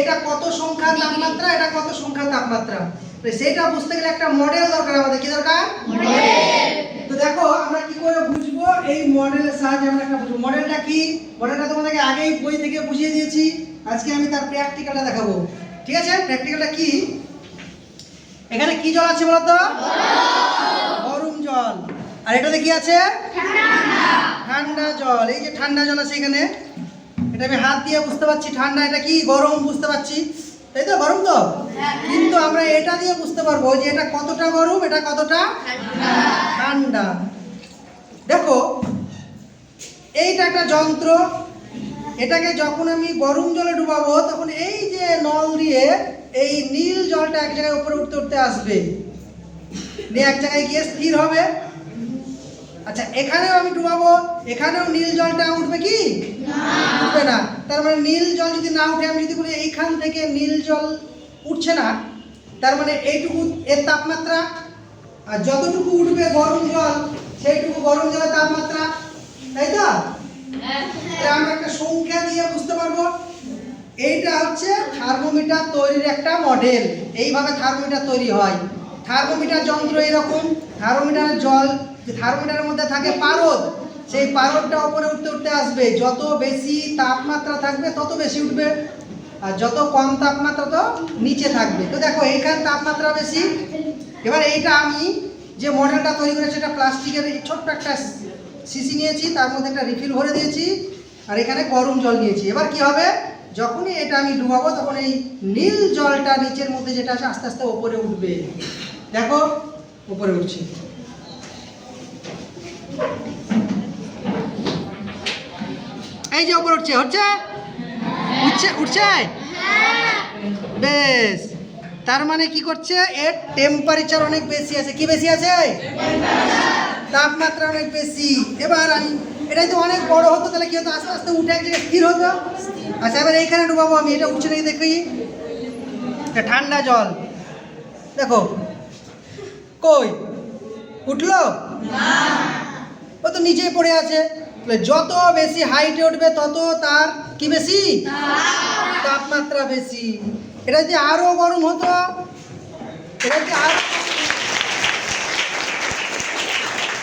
এটা কত সংখ্যার তাপমাত্রা এটা কত সংখ্যার তাপমাত্রা? সেটা বুঝতে গেলে একটা মডেল দরকার আমাদের। কি দরকার? তো দেখো আমরা কি করে বুঝব? এই মডেলের সাহায্যে আমরা একটা বুঝব। মডেলটা কি? মডেলটা তোমাদেরকে আগেই বই থেকে বুঝিয়ে দিয়েছি। আজকে আমি তার প্র্যাকটিক্যালটা দেখাবো। ঠিক আছে? প্র্যাকটিক্যালটা কি? এখানে কি জল আছে বলতো? গরম জল। আর এটাতে কি আছে? ঠান্ডা জল। এই যে ঠান্ডা জল আছে এখানে। এটা আমি হাত দিয়ে বুঝতে পারছি ঠান্ডা এটা কি গরম বুঝতে পারছি। তাই তো গরম তো? কিন্তু আমরা এটা দিয়ে বুঝতে পারব যে এটা কতটা গরম এটা কতটা ঠান্ডা। দেখো এইটা একটা যন্ত্র। এটাকে যখন আমি গরম জলে ডুবাবো তখন এই যে নল দিয়ে এই নীল জলটা এক জায়গায় উপরে উঠতে উঠতে আসবে। নিয়ে এক জায়গায় গিয়ে স্থির হবে। আচ্ছা এখানেও আমি ডুবাবো এখানেও নীল জলটা উঠবে কি? উঠবে না। তার মানে নীল জল যদি না উঠে আমি যদি বলি এইখান থেকে নীল জল উঠছে না তার মানে এইটুকু এর তাপমাত্রা আর যতটুকু উঠবে গরম জল সেইটুকু গরম জলের তাপমাত্রা তাই তো? তাহলে আমরা একটা সংখ্যা দিয়ে বুঝতে পারব। এইটা হচ্ছে থার্মোমিটার তৈরির একটা মডেল। এইভাবে থার্মোমিটার তৈরি হয়। থার্মোমিটার যন্ত্র এরকম। থার্মোমিটারের জল থার্মোমিটারের মধ্যে থাকে পারদ, সেই পারদটা ওপরে উঠতে উঠতে আসবে। যত বেশি তাপমাত্রা থাকবে, তত বেশি উঠবে। আর যত কম তাপমাত্রা তো নিচে থাকবে। তো দেখো এইখানে তাপমাত্রা বেশি। এবার এইটা আমি যে মডেলটা তৈরি করেছি, এটা প্লাস্টিকের ছোট্ট একটা শিশি নিয়েছি, তার মধ্যে একটা রিফিল ভরে দিয়েছি, আর এখানে গরম জল নিয়েছি। এবার কি হবে? যখনই এটা আমি ডুবাবো, তখন এই নীল জলটা নিচের মধ্যে যেটা আছে, আস্তে আস্তে ওপরে উঠবে। দেখো উপরে উঠছে। এই যে উপরে উঠছে হচ্ছে উঠছে উঠছে? বেশ। তার মানে কি করছে? এর টেম্পারেচার অনেক বেশি আছে। কি বেশি আছে? তাপমাত্রা অনেক বেশি। এবার আমি, এটাই তো অনেক বড় হতো, তাহলে কি হতো? আস্তে আস্তে উঠে এক জায়গায় স্থির হতো? আচ্ছা এবার এইখানে ডুবাবো আমি। এটা উঠছে নাকি দেখি? এটা ঠান্ডা জল। দেখো। কই? উঠল? নিচেই পড়ে আছে। যত বেশি হাইটে উঠবে, তত তার কি বেশি? তাপমাত্রা বেশি। এটা যদি আরও গরম হতো, এটা যদি আরও